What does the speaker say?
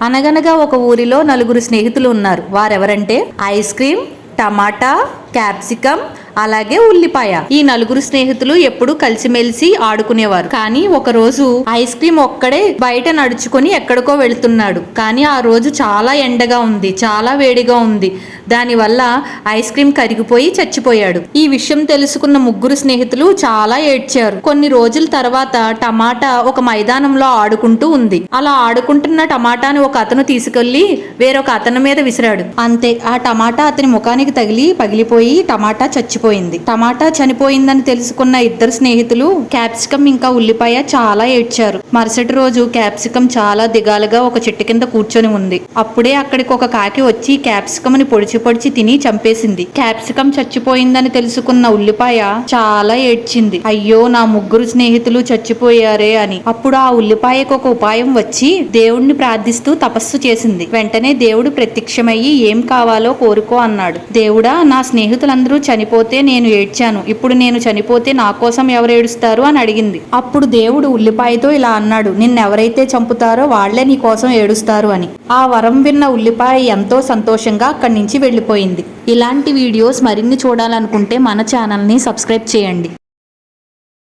అనగనగా ఒక ఊరిలో నలుగురు స్నేహితులు ఉన్నారు. వారెవరంటే ఐస్ క్రీమ్ టమాటా క్యాప్సికం అలాగే ఉల్లిపాయ. ఈ నలుగురు స్నేహితులు ఎప్పుడు కలిసిమెలిసి ఆడుకునేవారు. కానీ ఒక రోజు ఐస్ క్రీమ్ ఒక్కడే బయట నడుచుకొని ఎక్కడికో వెళ్తున్నాడు. కానీ ఆ రోజు చాలా ఎండగా ఉంది చాలా వేడిగా ఉంది. దానివల్ల ఐస్ క్రీమ్ కరిగిపోయి చచ్చిపోయాడు. ఈ విషయం తెలుసుకున్న ముగ్గురు స్నేహితులు చాలా ఏడ్చారు. కొన్ని రోజుల తర్వాత టమాటా ఒక మైదానంలో ఆడుకుంటూ ఉంది. అలా ఆడుకుంటున్న టమాటాని ఒక అతను తీసుకెళ్ళి వేరొక అతని మీద విసిరాడు. అంతే ఆ టమాటా అతని ముఖానికి తగిలి పగిలిపోయి టమాటా చనిపోయింది. టమాటా చనిపోయిందని తెలుసుకున్న ఇద్దరు స్నేహితులు క్యాప్సికం ఇంకా ఉల్లిపాయ చాలా ఏడ్చారు. మరుసటి రోజు క్యాప్సికం చాలా దిగాలుగా ఒక చెట్టు కింద కూర్చొని ఉంది. అప్పుడే అక్కడికి ఒక కాకి వచ్చి క్యాప్సికం ని పొడిచి పొడిచి తిని చంపేసింది. క్యాప్సికం చచ్చిపోయిందని తెలుసుకున్న ఉల్లిపాయ చాలా ఏడ్చింది. అయ్యో నా ముగ్గురు స్నేహితులు చచ్చిపోయారే అని. అప్పుడు ఆ ఉల్లిపాయకు ఒక ఉపాయం వచ్చి దేవుణ్ణి ప్రార్థిస్తూ తపస్సు చేసింది. వెంటనే దేవుడు ప్రత్యక్షమయ్యి ఏం కావాలో కోరుకో అన్నాడు. దేవుడా నా స్నేహితులందరూ చనిపోతే నేను ఏడ్చాను. ఇప్పుడు నేను చనిపోతే నా కోసం ఎవరు ఏడుస్తారు అని అడిగింది. అప్పుడు దేవుడు ఉల్లిపాయతో ఇలా అన్నాడు నిన్నెవరైతే చంపుతారో వాళ్ళే నీ కోసం ఏడుస్తారు అని. ఆ వరం విన్న ఉల్లిపాయ ఎంతో సంతోషంగా అక్కడి నుంచి వెళ్ళిపోయింది. ఇలాంటి వీడియోస్ మరిన్ని చూడాలనుకుంటే మన ఛానల్ని సబ్స్క్రైబ్ చేయండి.